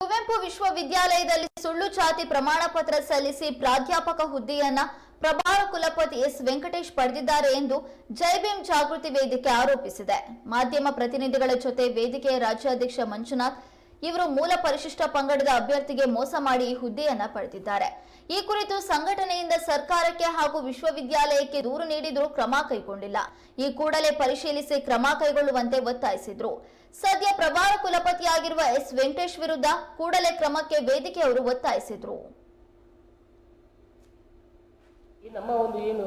ಕುವೆಂಪು ವಿಶ್ವವಿದ್ಯಾಲಯದಲ್ಲಿ ಸುಳ್ಳು ಜಾತಿ ಪ್ರಮಾಣ ಪತ್ರ ಸಲ್ಲಿಸಿ ಪ್ರಾಧ್ಯಾಪಕ ಹುದ್ದೆಯನ್ನ ಪ್ರಭಾರ ಕುಲಪತಿ ಎಸ್ ವೆಂಕಟೇಶ್ ಪಡೆದಿದ್ದಾರೆ ಎಂದು ಜೈಭೀಮ್ ಜಾಗೃತಿ ವೇದಿಕೆ ಆರೋಪಿಸಿದೆ. ಮಾಧ್ಯಮ ಪ್ರತಿನಿಧಿಗಳ ಜೊತೆ ವೇದಿಕೆಯ ರಾಜ್ಯಾಧ್ಯಕ್ಷ ಮಂಜುನಾಥ್ ಇವರು ಮೂಲ ಪರಿಶಿಷ್ಟ ಪಂಗಡದ ಅಭ್ಯರ್ಥಿಗೆ ಮೋಸ ಮಾಡಿ ಹುದ್ದೆಯನ್ನ ಪಡೆದಿದ್ದಾರೆ. ಈ ಕುರಿತು ಸಂಘಟನೆಯಿಂದ ಸರ್ಕಾರಕ್ಕೆ ಹಾಗೂ ವಿಶ್ವವಿದ್ಯಾಲಯಕ್ಕೆ ದೂರು ನೀಡಿದರೂ ಕ್ರಮ ಕೈಗೊಂಡಿಲ್ಲ. ಈ ಕೂಡಲೇ ಪರಿಶೀಲಿಸಿ ಕ್ರಮ ಕೈಗೊಳ್ಳುವಂತೆ ಒತ್ತಾಯಿಸಿದ್ರು. ಸದ್ಯ ಪ್ರಭಾರ ಕುಲಪತಿಯಾಗಿರುವ ಎಸ್. ವೆಂಕಟೇಶ್ ವಿರುದ್ಧ ಕೂಡಲೇ ಕ್ರಮಕ್ಕೆ ವೇದಿಕೆ ಅವರು ಒತ್ತಾಯಿಸಿದ್ರು. ನಮ್ಮ ಒಂದು ಏನು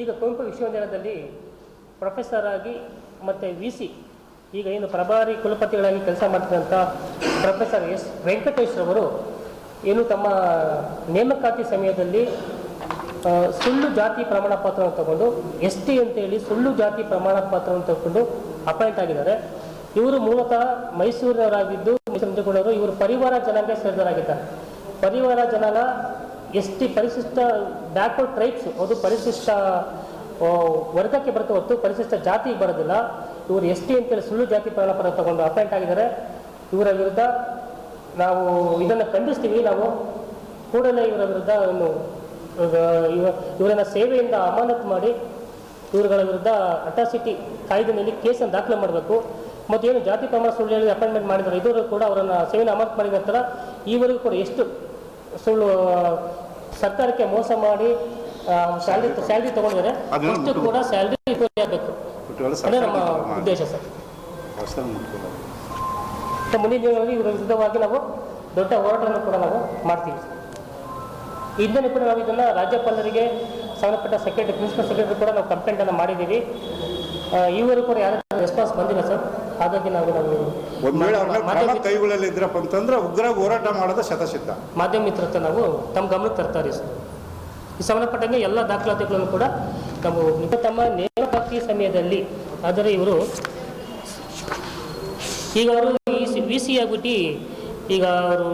ಈಗ ಕುವೆಂಪು ವಿಶ್ವವಿದ್ಯಾಲಯದಲ್ಲಿ ಪ್ರೊಫೆಸರ್ ಆಗಿ ಮತ್ತು ವಿ ಸಿ ಈಗ ಏನು ಪ್ರಭಾರಿ ಕುಲಪತಿಗಳಾಗಿ ಕೆಲಸ ಮಾಡ್ತಿದ್ದಂಥ ಪ್ರೊಫೆಸರ್ ಎಸ್ ವೆಂಕಟೇಶ್ ಅವರು ಏನು ತಮ್ಮ ನೇಮಕಾತಿ ಸಮಯದಲ್ಲಿ ಸುಳ್ಳು ಜಾತಿ ಪ್ರಮಾಣ ಪತ್ರವನ್ನು ತಗೊಂಡು ಎಸ್ ಟಿ ಅಂತೇಳಿ ಸುಳ್ಳು ಜಾತಿ ಪ್ರಮಾಣ ಪತ್ರವನ್ನು ತಗೊಂಡು ಅಪಾಯಿಂಟ್ ಆಗಿದ್ದಾರೆ. ಇವರು ಮೂಲತಃ ಮೈಸೂರಿನವರಾಗಿದ್ದು, ಮೈಸೂರು ಇವರು ಪರಿವಾರ ಜನಾಂಗ ಸೇರಿದವರಾಗಿದ್ದಾರೆ. ಪರಿವಾರ ಜನಾಂಗ ಎಸ್ ಟಿ ಪರಿಶಿಷ್ಟ ಬ್ಯಾಕ್ವರ್ಡ್ ಟ್ರೈಬ್ಸ್, ಅದು ಪರಿಶಿಷ್ಟ ವರ್ಗಕ್ಕೆ ಬರುತ್ತೆ ಹೊತ್ತು ಪರಿಶಿಷ್ಟ ಜಾತಿಗೆ ಬರೋದಿಲ್ಲ. ಇವರು ಎಸ್ ಟಿ ಅಂತೇಳಿ ಸುಳ್ಳು ಜಾತಿ ಪ್ರಮಾಣ ತಗೊಂಡು ಅಪಾಯಿಂಟ್ ಆಗಿದ್ದಾರೆ. ಇವರ ವಿರುದ್ಧ ನಾವು ಇದನ್ನು ಖಂಡಿಸ್ತೀವಿ. ನಾವು ಕೂಡಲೇ ಇವರ ವಿರುದ್ಧ ಒಂದು ಇವ- ಇವರನ್ನ ಸೇವೆಯಿಂದ ಅಮಾನತು ಮಾಡಿ ಇವರುಗಳ ವಿರುದ್ಧ ಅಟ್ರಾಸಿಟಿ ಕಾಯ್ದೆನಲ್ಲಿ ಕೇಸನ್ನು ದಾಖಲೆ ಮಾಡಬೇಕು. ಮತ್ತು ಏನು ಜಾತಿ ಪ್ರಮಾಣ ಸುಳ್ಳು ಹೇಳಿ ಅಪಾಯಿಂಟ್ಮೆಂಟ್ ಮಾಡಿದ್ದಾರೆ. ಇದುವರೆಗೂ ಕೂಡ ಅವರನ್ನು ಸೇವೆಯನ್ನು ಅಮಾನತು ಮಾಡಿದ ನಂತರ ಈವರೆಗೂ ಕೂಡ ಎಷ್ಟು ಸುಳ್ಳು ಸರ್ಕಾರಕ್ಕೆ ಮೋಸ ಮಾಡಿ ಸ್ಯಾಲ್ರಿ ಸ್ಯಾಲ್ರಿ ತಗೊಂಡಿದ್ದಾರೆ ಅಷ್ಟು ಕೂಡ ಸ್ಯಾಲ್ರಿ ರಿಕವರಿ ಆಗಬೇಕು. ಅದೇ ನಮ್ಮ ಉದ್ದೇಶ ಸರ್. ಮತ್ತು ಮುಂದಿನ ದಿನಗಳಲ್ಲಿ ಇವರ ವಿರುದ್ಧವಾಗಿ ನಾವು ದೊಡ್ಡ ಹೋರಾಟವನ್ನು ಕೂಡ ನಾವು ಮಾಡ್ತೀವಿ ಇದನ್ನು ಕೂಡ ನಾವು ಇದನ್ನು ರಾಜ್ಯಪಾಲರಿಗೆ ಸಂಬಂಧಪಟ್ಟ ಸೆಕ್ರೆಟರಿ ಪ್ರಿನ್ಸಿಪಲ್ ಸೆಕ್ರೆಟರಿ ಕೂಡ ನಾವು ಕಂಪ್ಲೇಂಟನ್ನು ಮಾಡಿದ್ದೀವಿ. ಇವರು ಕೂಡ ಯಾರ ರೆಸ್ಪಾನ್ಸ್ ಬಂದಿಲ್ಲ ಸರ್. ಹಾಗಾಗಿ ನಾವು ನಾವು ಒಂದು ವೇಳೆ ಕ್ರಮ ಮಾಧ್ಯಮ ಕೈಗೊಳ್ಳಲಿದ್ರಪ್ಪ ಅಂತಂದ್ರೆ ಉಗ್ರ ಹೋರಾಟ ಮಾಡೋದು ಶತಸಿದ್ಧ. ಮಾಧ್ಯಮ ಮಿತ್ರ ನಾವು ತಮ್ಮ ಗಮನಕ್ಕೆ ತರ್ತಾರೆ ಸರ್. ಸಂಬಂಧಪಟ್ಟಂಗೆ ಎಲ್ಲ ದಾಖಲಾತಿಗಳನ್ನು ಕೂಡ ನಾವು ತಮ್ಮ ನೇಮಕಾತಿ ಸಮಯದಲ್ಲಿ, ಆದರೆ ಇವರು ಈಗ ಅವರು ಈ ವಿ ಸಿ ಆಗ್ಬಿಟ್ಟು ಈಗ ಅವರು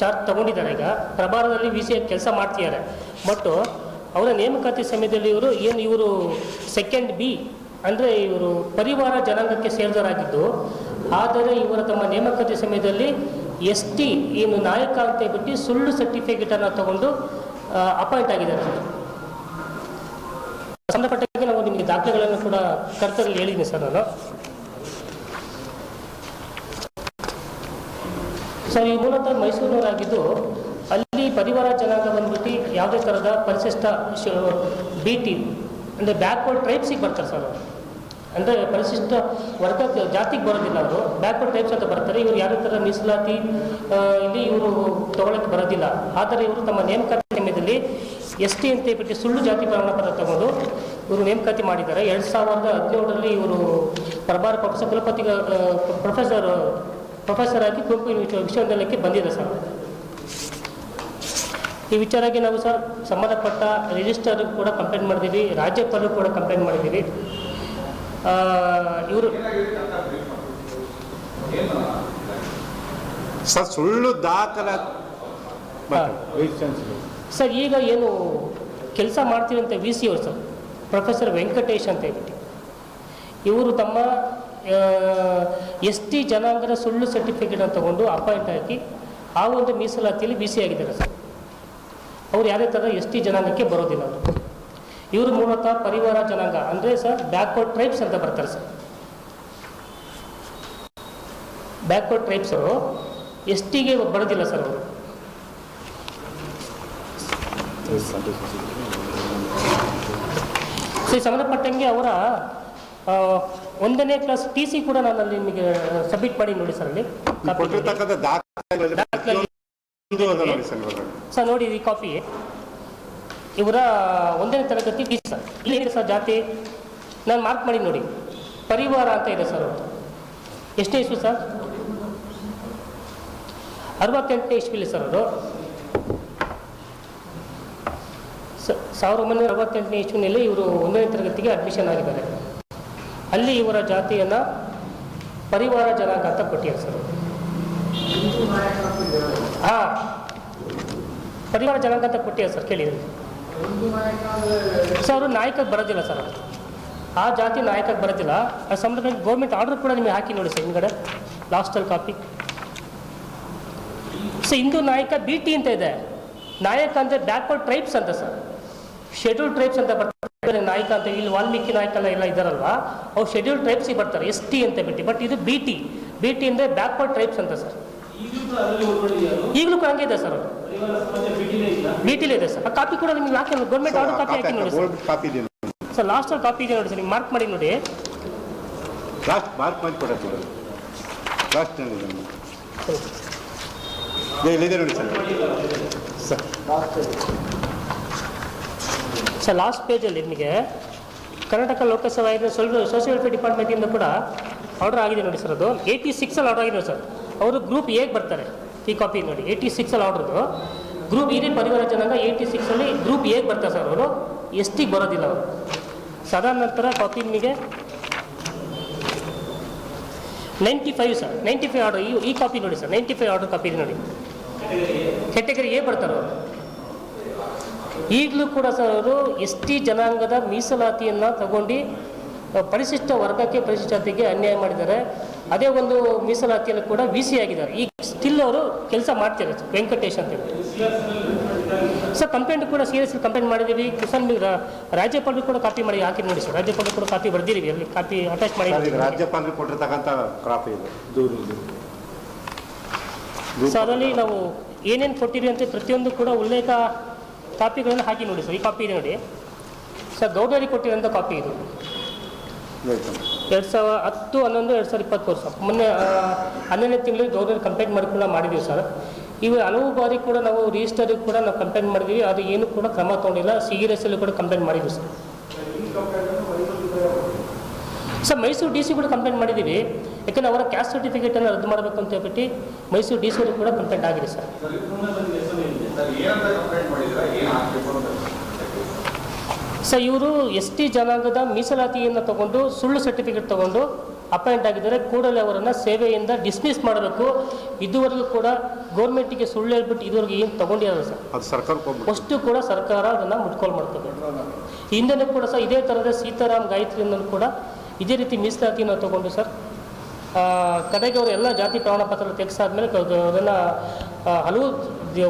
ಚಾರ್ಜ್ ತಗೊಂಡಿದ್ದಾರೆ. ಈಗ ಪ್ರಭಾರದಲ್ಲಿ ವಿ ಸಿ ಕೆಲಸ ಮಾಡ್ತಿದ್ದಾರೆ. ಬಟ್ ಅವರ ನೇಮಕಾತಿ ಸಮಯದಲ್ಲಿ ಇವರು ಏನು ಇವರು ಸೆಕೆಂಡ್ ಬಿ ಅಂದರೆ ಇವರು ಪರಿವಾರ ಜನಾಂಗಕ್ಕೆ ಸೇರಿದವರಾಗಿದ್ದು, ಆದರೆ ಇವರು ತಮ್ಮ ನೇಮಕಾತಿ ಸಮಯದಲ್ಲಿ ಎಸ್ ಟಿ ಏನು ನಾಯಕ ಅಂತ ಹೇಳ್ಬಿಟ್ಟು ಸುಳ್ಳು ಸರ್ಟಿಫಿಕೇಟನ್ನು ತಗೊಂಡು ಅಪಾಯಿಂಟ್ ಆಗಿದೆ ಸರ್. ಸಂಬಂಧಪಟ್ಟಾಗೆ ನಾವು ನಿಮಗೆ ದಾಖಲೆಗಳನ್ನು ಕೂಡ ಕರ್ತರಲ್ಲಿ ಹೇಳಿದ್ದೀನಿ ಸರ್ ನಾನು. ಸರ್, ಈ ಮೂಲತಃ ಮೈಸೂರಿನವರಾಗಿದ್ದು ಅಲ್ಲಿ ಪರಿವಾರ ಜನಾಂಗ ಬಂದ್ಬಿಟ್ಟು ಯಾವುದೇ ಥರದ ಪರಿಶಿಷ್ಟ ಬಿ ಟಿ, ಅಂದರೆ ಬ್ಯಾಕ್ವರ್ಡ್ ಟ್ರೈಬ್ಸಿಗೆ ಬರ್ತಾರೆ ಸರ್ ಅವರು. ಅಂದರೆ ಪರಿಶಿಷ್ಟ ವರ್ಗ ಜಾತಿಗೆ ಬರೋದಿಲ್ಲ ಅವರು. ಬ್ಯಾಕ್ವರ್ಡ್ ಟೈಪ್ಸ್ ಅಂತ ಬರ್ತಾರೆ. ಇವರು ಯಾವುದೇ ಥರ ಮೀಸಲಾತಿ ಇಲ್ಲಿ ಇವರು ತಗೊಳಕ್ಕೆ ಬರೋದಿಲ್ಲ. ಆದರೆ ಇವರು ತಮ್ಮ ನೇಮಕಾತಿ ಸಮಯದಲ್ಲಿ ಎಸ್ ಟಿ ಅಂತ ಹೇಳ್ಬಿಟ್ಟು ಸುಳ್ಳು ಜಾತಿ ಪ್ರಮಾಣ ಪತ್ರ ತಗೊಂಡು ಇವರು ನೇಮಕಾತಿ ಮಾಡಿದ್ದಾರೆ ಎರಡು ಸಾವಿರದ ಹದಿನೇಳರಲ್ಲಿ ಇವರು ಪ್ರಭಾರ ಪ್ರೊಫೆಸರ್ ಕುಲಪತಿ ಪ್ರೊಫೆಸರ್ ಪ್ರೊಫೆಸರ್ ಆಗಿ ವಿಶ್ವ- ವಿಶ್ವವಿದ್ಯಾಲಯಕ್ಕೆ ಬಂದಿದೆ ಸರ್ ಈ ವಿಚಾರಕ್ಕೆ ನಾವು ಸರ್ ಸಂಬಂಧಪಟ್ಟ ರಿಜಿಸ್ಟರ್ ಕೂಡ ಕಂಪ್ಲೇಂಟ್ ಮಾಡಿದ್ದೀವಿ, ರಾಜ್ಯಪಾಲರು ಕೂಡ ಕಂಪ್ಲೇಂಟ್ ಮಾಡಿದ್ದೀವಿ ಇವರು ಸರ್, ಸುಳ್ಳು ದಾಖಲ. ಸರ್ ಈಗ ಏನು ಕೆಲಸ ಮಾಡ್ತಿರೋಂಥ ವಿ ಸಿ ಅವರು ಸರ್ ಪ್ರೊಫೆಸರ್ ವೆಂಕಟೇಶ್ ಅಂತ ಹೇಳ್ಬಿಟ್ಟು. ಇವರು ತಮ್ಮ ಎಸ್ ಟಿ ಜನಾಂಗದ ಸುಳ್ಳು ಸರ್ಟಿಫಿಕೇಟನ್ನು ತಗೊಂಡು ಅಪಾಯಿಂಟ್ ಹಾಕಿ ಆ ಒಂದು ಮೀಸಲಾತಿಯಲ್ಲಿ ಬಿ ಸಿ ಆಗಿದ್ದಾರೆ ಸರ್. ಅವ್ರು ಯಾವುದೇ ಥರ ಎಸ್ ಟಿ ಜನಾಂಗಕ್ಕೆ ಬರೋದಿಲ್ಲ ಅವರು. ಇವರು ಮೂಲತಃ ಪರಿವಾರ ಜನಾಂಗ ಅಂದರೆ ಸರ್ ಬ್ಯಾಕ್ವರ್ಡ್ ಟ್ರೈಬ್ಸ್ ಅಂತ ಬರ್ತಾರೆ ಸರ್. ಬ್ಯಾಕ್ವರ್ಡ್ ಟ್ರೈಬ್ಸ್ ಅವರು ಎಸ್ ಟಿಗೆ ಬರೋದಿಲ್ಲ ಸರ್ ಅವರು. ಸೊ ಸಂಬಂಧಪಟ್ಟಂಗೆ ಅವರ ಒಂದನೇ ಕ್ಲಾಸ್ ಟಿ ಸಿ ಕೂಡ ನಾನು ಅಲ್ಲಿ ನಿಮಗೆ ಸಬ್ಮಿಟ್ ಮಾಡಿ ನೋಡಿ ಸರ್ ಅಲ್ಲಿ. ಸರ್ ನೋಡಿ ಈ ಕಾಫಿ ಇವರ ಒಂದನೇ ತರಗತಿ ಟಿ ಸರ್. ಇಲ್ಲಿ ಇದೆ ಸರ್ ಜಾತಿ. ನಾನು ಮಾರ್ಕ್ ಮಾಡಿ ನೋಡಿ. ಪರಿವಾರ ಅಂತ ಇದೆ ಸರ್ ಅವರು ಎಷ್ಟನೇ ಇಸ್ವಿ ಸರ್? ಅರವತ್ತೆಂಟನೇ ಇಸ್ವಿಲಿ ಸರ್ ಅವರು ಸ- ಸಾವಿರದ ಒಂಬೈನೂರ ಅರವತ್ತೆಂಟನೇ ಇಸ್ವಿನಲ್ಲಿ ಇವರು ಒಂದನೇ ತರಗತಿಗೆ ಅಡ್ಮಿಷನ್ ಆಗಿದ್ದಾರೆ. ಅಲ್ಲಿ ಇವರ ಜಾತಿಯನ್ನು ಪರಿವಾರ ಜನಾಂಗ ಅಂತ ಕೊಟ್ಟಿದ್ದಾರೆ ಸರ್. ಹಾಂ. ಪರಿವಾರ ಜನಾಂಗ ಅಂತ ಕೊಟ್ಟಿದ್ದಾರೆ ಸರ್ ಕೇಳಿ ಸರ್, ಅವರು ನಾಯಕಕ್ಕೆ ಬರೋದಿಲ್ಲ ಸರ್. ಆ ಜಾತಿ ನಾಯಕಕ್ಕೆ ಬರೋದಿಲ್ಲ. ಆ ಸಂಬಂಧ ಗೌರ್ಮೆಂಟ್ ಆರ್ಡರ್ ಕೂಡ ನಿಮಗೆ ಹಾಕಿ ನೋಡಿ ಸರ್, ಹಿಂದ್ಗಡೆ. ಲಾಸ್ಟಲ್ಲಿ ಕಾಪಿ ಸೊ ಹಿಂದೂ ನಾಯಕ ಬಿ ಟಿ ಅಂತ ಇದೆ. ನಾಯಕ ಅಂದರೆ ಬ್ಯಾಕ್ವರ್ಡ್ ಟ್ರೈಬ್ಸ್ ಅಂತ ಸರ್. ಶೆಡ್ಯೂಲ್ ಟ್ರೈಬ್ಸ್ ಅಂತ ಬರ್ತಾರೆ. ನಾಯಕ ಅಂತ ಇಲ್ಲಿ ವಾಲ್ಮೀಕಿ ನಾಯಕ ಎಲ್ಲ ಇದ್ದಾರಲ್ವಾ? ಅವ್ರು ಶೆಡ್ಯೂಲ್ ಟ್ರೈಬ್ಸಿಗೆ ಬರ್ತಾರೆ ಎಸ್ ಟಿ ಅಂತ ಬಿಟ್ಟು. ಬಟ್ ಇದು ಬಿ ಟಿ ಬಿ ಟಿ ಅಂದರೆ ಬ್ಯಾಕ್ವರ್ಡ್ ಟ್ರೈಬ್ಸ್ ಅಂತ ಸರ್. ಈಗಲೂ ಕೂಡ ಹಂಗೆ ಇದೆ ಸರ್ ಅವರು ಬಿ ಟಿಲೇ ಇದೆ ಸರ್. ಆ ಕಾಪಿ ಕೂಡ ನಿಮ್ಗೆ ಹಾಕಿ ಗೌರ್ಮೆಂಟ್ ಆರ್ಡರ್ ಕಾಪಿ ಹಾಕಿ ನೋಡಿ ಸರ್. ಕಾಪಿ ಇದೆ ಸರ್ ಲಾಸ್ಟ್ ಕಾಪಿ ಇದೆ ನೋಡಿ ಸರ್. ನೀವು ಮಾರ್ಕ್ ಮಾಡಿ ನೋಡಿ. ಲಾಸ್ಟ್ ಮಾರ್ಕ್ ಮಾಡಿ ಲಾಸ್ಟ್ ಇಲ್ಲಿದೆ ನೋಡಿ. ಸರ್. ಸರ್. ಲಾಸ್ಟ್ ಪೇಜಲ್ಲಿ ನಿಮಗೆ ಕರ್ನಾಟಕ ಲೋಕಸಭಾ ಆಯೋಗದ ಸ್ವಲ್ಪ ಸೋಷಿಯಲ್ ವೆಲ್ಫೇರ್ ಡಿಪಾರ್ಟ್ಮೆಂಟಿಂದ ಕೂಡ ಆರ್ಡರ್ ಆಗಿದೆ ನೋಡಿ ಸರ್ ಅದು. ಏಯ್ಟಿ ಸಿಕ್ಸಲ್ಲಿ ಆರ್ಡರ್ ಆಗಿದೆ ಸರ್. ಅವರು ಗ್ರೂಪ್ ಹೇಗೆ ಬರ್ತಾರೆ. ಈ ಕಾಪಿ ನೋಡಿ ಏಯ್ಟಿ ಸಿಕ್ಸಲ್ಲಿ ಆರ್ಡ್ರದು ಗ್ರೂಪ್ ಇದೇ ಪರಿವಾರ ಜನಾಂಗ ಏಯ್ಟಿ ಸಿಕ್ಸಲ್ಲಿ ಗ್ರೂಪ್ ಹೇಗೆ ಬರ್ತಾರೆ ಸರ್ ಅವರು. ಎಸ್ ಟಿಗೆ ಬರೋದಿಲ್ಲ ಅವರು. ಸದಾ ನಂತರ ಕಾಪಿ ನಿಮಗೆ ninety five sir. Ninety five order ಈ ಕಾಪಿ ನೋಡಿ sir. Ninety five order copy ಇದೆ ನೋಡಿ. ಕೆಟಗರಿ ಎ ಬರ್ತಾರೆ ಅವರು. ಈಗಲೂ ಕೂಡ ಸರ್ ಅವರು ಎಸ್ ಟಿ ಜನಾಂಗದ ಮೀಸಲಾತಿಯನ್ನು ತಗೊಂಡು ಪರಿಶಿಷ್ಟ ವರ್ಗಕ್ಕೆ ಪರಿಶಿಷ್ಟ ಜಾತಿಗೆ ಅನ್ಯಾಯ ಮಾಡಿದ್ದಾರೆ. ಅದೇ ಒಂದು ಮೀಸಲಾತಿಯಲ್ಲಿ ಕೂಡ ವಿ ಸಿ ಆಗಿದ್ದಾರೆ. ಈಗ ಸ್ಟಿಲ್ ಅವರು ಕೆಲಸ ಮಾಡ್ತಾರೆ ವೆಂಕಟೇಶ್ ಅಂತೇಳಿ ಸರ್ ಕಂಪ್ಲೇಂಟ್ ಕೂಡ ಸೀರಿಯಸ್ ಕಂಪ್ಲೇಂಟ್ ಮಾಡಿದ್ದೀವಿ. ಕಿಸಾನ್ ರಾಜ್ಯಪಾಲರು ಕೂಡ ಕಾಪಿ ಮಾಡಿ ಹಾಕಿ ನೋಡಿ ಸರ್. ರಾಜ್ಯಪಾಲರು ಕೂಡ ಕಾಪಿ ಬರ್ದಿರಿ ಅಲ್ಲಿ ಕಾಪಿ ಅಟ್ಯಾಚ್ ಮಾಡಿ ರಾಜ್ಯಪಾಲರು ಕೊಟ್ಟಿರ್ತಕ್ಕಂಥ ಕಾಪಿ ಇದೆ. ಅಲ್ಲಿ ನಾವು ಏನೇನು ಕೊಟ್ಟಿರಿ ಅಂತ ಪ್ರತಿಯೊಂದು ಕೂಡ ಉಲ್ಲೇಖ ಕಾಪಿಗಳನ್ನು ಹಾಕಿ ನೋಡಿ ಸರ್. ಈ ಕಾಪಿ ಇದೆ ನೋಡಿ. ಸರ್ ಗೌಡರಿ ಕೊಟ್ಟಿರೋಂಥ ಕಾಪಿ ಇದು. ಎರಡು ಸಾವಿರ ಹತ್ತು ಹನ್ನೊಂದು ಎರಡು ಸಾವಿರದ ಇಪ್ಪತ್ತು ವರ್ಷ. ಮೊನ್ನೆ ಹನ್ನೊಂದನೇ ಹನ್ನೆರಡನೇ ತಿಂಗಳಿಗೆ ಗೌರ್ನರ್ ಕಂಪ್ಲೇಂಟ್ ಮಾಡಿ ಕೂಡ ಮಾಡಿದ್ದೀವಿ ಸರ್. ಇವು ಹಲವು ಬಾರಿ ಕೂಡ ನಾವು ರಿಜಿಸ್ಟರಿಗೆ ಕೂಡ ನಾವು ಕಂಪ್ಲೇಂಟ್ ಮಾಡಿದ್ದೀವಿ ಅದು ಏನು ಕೂಡ ಕ್ರಮ ತೊಗೊಂಡಿಲ್ಲ. ಸಿ ಅಲ್ಲಿ ಕೂಡ ಕಂಪ್ಲೇಂಟ್ ಮಾಡಿದ್ದೀವಿ sir. Sir Mysuru D C ಕೂಡ ಕಂಪ್ಲೇಂಟ್ ಮಾಡಿದ್ದೀವಿ ಯಾಕಂದರೆ ಅವರ ಕ್ಯಾಸ್ಟ್ ಸರ್ಟಿಫಿಕೇಟನ್ನು ರದ್ದು ಮಾಡಬೇಕು ಅಂತ ಹೇಳ್ಬಿಟ್ಟು ಮೈಸೂರು ಡಿ ಸಿ ಕೂಡ ಕಂಪ್ಲೇಂಟ್ ಆಗಿದೆ ಸರ್. ಸರ್ ಇವರು ಎಸ್ ಟಿ ಜನಾಂಗದ ಮೀಸಲಾತಿಯನ್ನು ತಗೊಂಡು ಸುಳ್ಳು ಸರ್ಟಿಫಿಕೇಟ್ ತಗೊಂಡು ಅಪಾಯಿಂಟ್ ಆಗಿದ್ದಾರೆ. ಕೂಡಲೇ ಅವರನ್ನು ಸೇವೆಯಿಂದ ಡಿಸ್ಮಿಸ್ ಮಾಡಬೇಕು. ಇದುವರೆಗೂ ಕೂಡ ಗೌರ್ಮೆಂಟಿಗೆ ಸುಳ್ಳು ಹೇಳ್ಬಿಟ್ಟು ಇದುವರೆಗೂ ಏನು ತಗೊಂಡಿದ್ದಾರೆ ಸರ್. ಅಷ್ಟು ಕೂಡ ಸರ್ಕಾರ ಅದನ್ನು ಮುಟ್ಕೊಂಡು ಮಾಡ್ತದೆ. ಹಿಂದೆನೂ ಕೂಡ ಸರ್ ಇದೇ ಥರದ ಸೀತಾರಾಮ್ ಗಾಯತ್ರಿಯನ್ನು ಕೂಡ ಇದೇ ರೀತಿ ಮೀಸಲಾತಿಯನ್ನು ತಗೊಂಡು ಸರ್ ಕಡೆಗೆ ಅವರು ಎಲ್ಲ ಜಾತಿ ಪ್ರಮಾಣ ಪತ್ರ ತೆಗೆಸಾದ್ಮೇಲೆ ಅದನ್ನು ಹಲವು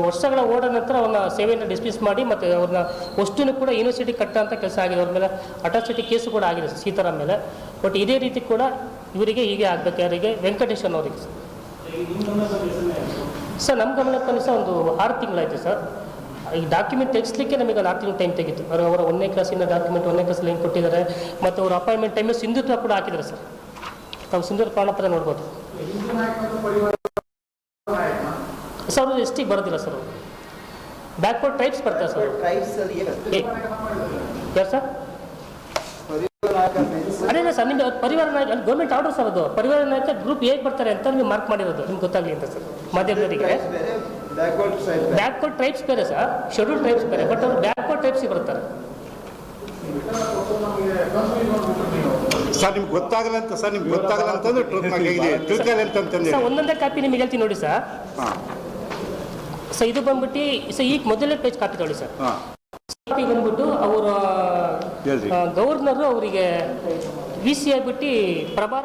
ವರ್ಷಗಳ ಓಡ ನಂತರ ಅವನ ಸೇವೆಯನ್ನು ಡಿಸ್ಮಿಸ್ ಮಾಡಿ ಮತ್ತು ಅವ್ರನ್ನ ವಸ್ತುನೂ ಕೂಡ ಯೂನಿವರ್ಸಿಟಿ ಕಟ್ಟ ಅಂತ ಕೆಲಸ ಆಗಿದೆ. ಅವ್ರ ಮೇಲೆ ಅಟ್ರಾಸಿಟಿ ಕೇಸು ಕೂಡ ಆಗಿದೆ ಸೀತಾರಾಮ್ ಮೇಲೆ. ಬಟ್ ಇದೇ ರೀತಿ ಕೂಡ ಇವರಿಗೆ ಹೀಗೆ ಆಗಬೇಕು. ಯಾರಿಗೆ? ವೆಂಕಟೇಶನ್ ಅವರಿಗೆ ಸರ್. ಸರ್ ನಮ್ಮ ಗಮನಕ್ಕೆ ಸಹ ಒಂದು ಆರು ತಿಂಗಳಾಯಿತು ಸರ್. ಈ ಡಾಕ್ಯುಮೆಂಟ್ ತೆಗಿಸ್ಲಿಕ್ಕೆ ನಮಗೆ ಒಂದು ಆರು ತಿಂಗಳು ಟೈಮ್ ತೆಗಿತು. ಅವರ ಅವರ ಒಂದನೇ ಕ್ಲಾಸಿನ ಡಾಕ್ಯುಮೆಂಟ್ ಒಂದನೇ ಕ್ಲಾಸಲ್ಲಿ ಹೆಂಗೆ ಕೊಟ್ಟಿದ್ದಾರೆ. ಮತ್ತು ಅವ್ರ ಅಪಾಯಿಂಟ್ಮೆಂಟ್ ಟೈಮಲ್ಲಿ ಸಿಂಧುತ್ವ ಕೂಡ ಹಾಕಿದ್ದಾರೆ ಸರ್. ತಾವು ಸಿಂಧುತ್ವ ಪ್ರಮಾಣಪತ್ರ ನೋಡ್ಬೋದು. ಸರ್ ಎಷ್ಟಿಗೆ ಬರೋದಿಲ್ಲ ಸರ್ ಬ್ಯಾಕ್ವರ್ಡ್ ಟೈಪ್ಸ್ ಬರ್ತಾರೆ ಸರ್ ಯಾರು ಸರ್? ಅದೇ ಸರ್ ನಿಮಗೆ ಪರಿವಾರ ನಾಯಕ ಗೌರ್ಮೆಂಟ್ ಆರ್ಡರ್ ಸರ್ ಅದು ಪರಿವಾರ ನಾಯಕ ಗ್ರೂಪ್ ಹೇಗೆ ಬರ್ತಾರೆ ಅಂತ ನಿಮ್ಗೆ ಮಾರ್ಕ್ ಮಾಡಿರೋದು. ನಿಮ್ಗೆ ಗೊತ್ತಾಗಲಿ ಅಂತ ಸರ್ ಮಾಧ್ಯಮದವರಿಗೆ. ಬ್ಯಾಕ್ವರ್ಡ್ ಸೈಡ್ ಬೇರೆ ಬ್ಯಾಕ್ವರ್ಡ್ ಟ್ರೈಬ್ಸ್ ಬೇರೆ. ಸರ್ ಶೆಡ್ಯೂಲ್ ಟ್ರೈಬ್ಸ್ ಬೇರೆ ಬಟ್ ಅವ್ರು ಬ್ಯಾಕ್ವರ್ಡ್ ಟ್ರೈಬ್ಸಿಗೆ ಬರ್ತಾರೆ. ಸರ್ ನಿಮ್ಗೆ ಗೊತ್ತಾಗಲ್ಲ ಅಂತ ಸರ್ ನಿಮ್ಗೆ ಗೊತ್ತಾಗಲ್ಲ ಅಂತಂದ್ರೆ ಒಂದೊಂದೇ ಕಾಪಿ ನಿಮ್ಗೆ ಹೇಳ್ತೀನಿ ನೋಡಿ ಸರ್. ಹಾಂ. ಸೊ ಇದು ಬಂದ್ಬಿಟ್ಟು ಸರ್ ಈಗ ಮೊದಲನೇ ಪೇಜ್ ಕಾಪಿ ತಗೊಳ್ಳಿ ಸರ್. ಕಾಪಿ ಬಂದ್ಬಿಟ್ಟು ಅವರ ಗವರ್ನರು ಅವರಿಗೆ ವಿ ಸಿ ಆಗ್ಬಿಟ್ಟು ಪ್ರಭಾರ